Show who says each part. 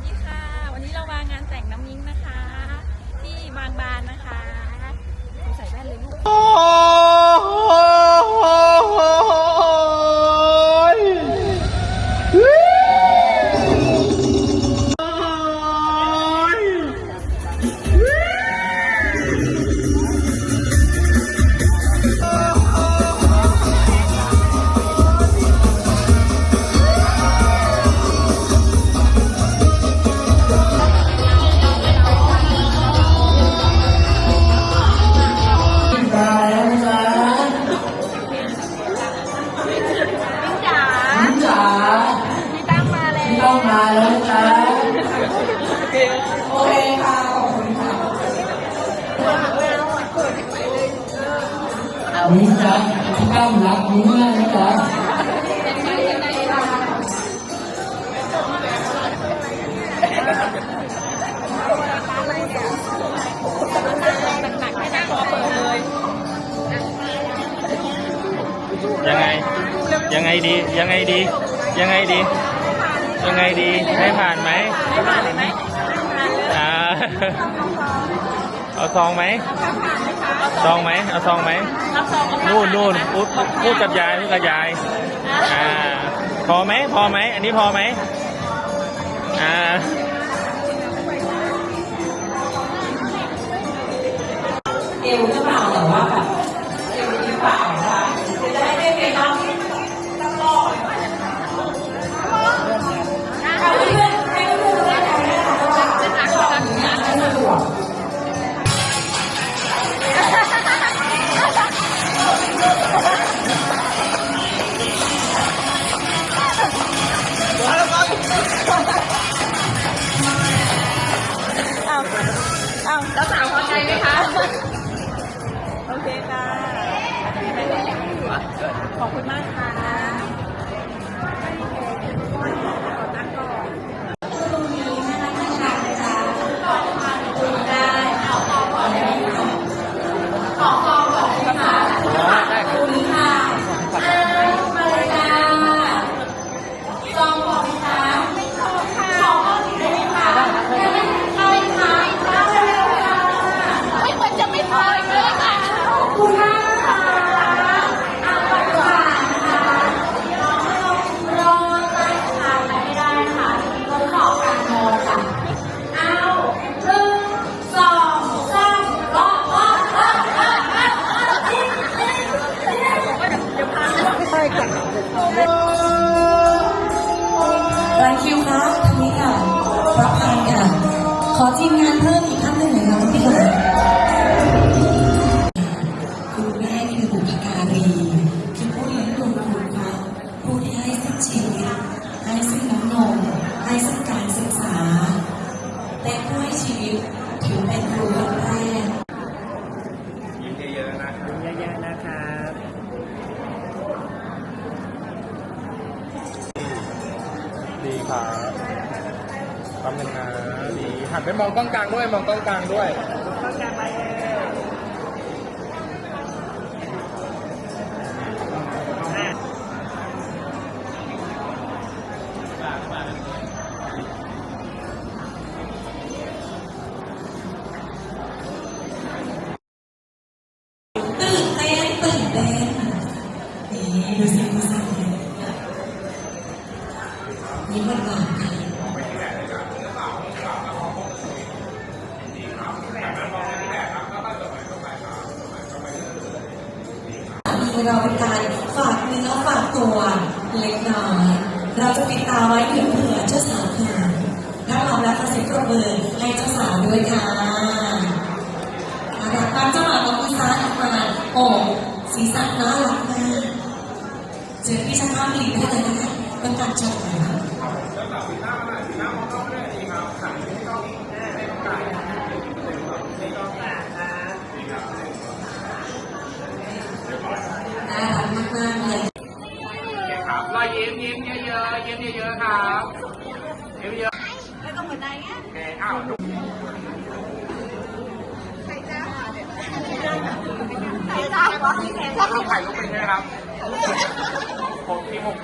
Speaker 1: วัสดีค่ะ วันนี้เรามางานแต่งน้ำมิ้งนะคะ ที่บางบานนะคะใส่แว่นเลยลูก
Speaker 2: มิ้นจ๊ะ
Speaker 1: พี่ตั้ม
Speaker 2: รักมิ้นมากนะจ๊ะ
Speaker 1: หนักๆไม่ได้ขอเปิดเลย
Speaker 3: ยังไง ยังไงดี ยังไงดี ยังไงดี ยังไงดี ให้ผ่านไหม
Speaker 1: ไม่ผ่านเลยไหม
Speaker 3: อ่าเอาซองไหม ซองไหมเอาซองไหม
Speaker 1: รับซองกับ
Speaker 3: นู่นนู่นพูดพูดกับยายพูดกับยายอ่าพอไหมพอไหมอันนี้พอไหมอ่า
Speaker 1: โอเคค่ะขอบคุณมากค่ะ รา
Speaker 2: ยคิวคะทางนี้ค่ะรับทานค่ะ ขอทีมงานเพิ่มอีกท่านหนึ่งหน่อยค่ะพี่ค่ะ
Speaker 3: ดีครับแป๊บนึงนะดีหันไปมองกล้องกลางด้วย มองกล้องกลางด้วย
Speaker 2: ตื่นเต้นตื่นเต้นนี่ดูสิดูสิ นี่มันหวานค่ะมีเราเป็นการฝากเนื้อฝากตัวเล็กน้อย เราจะปิดตาไว้เผื่อเผื่อเจ้าสาวเขินถ้าพร้อมแล้วขอเสียงปรบมือให้เจ้าสาวด้วยค่ะรักตามจังหวะของคุณซ้ายออกมาโอ้สีสันน่ารักมากเจอพี่ช่างภาพดีได้เลยนะคะเป็นการจบแล้วน่ารักมากๆเลย
Speaker 3: ครับรอยยิ้มยิ้มเยอะๆยิ้มเยอะๆครับยิ้มเยอะ
Speaker 1: แล้วก็เหมือนนายเงี้ย
Speaker 3: โอเคอ้าวดู
Speaker 1: ใครจ้าวะ
Speaker 3: ขอรูปถ่ายรูปไปด้วยครับผมทีมผม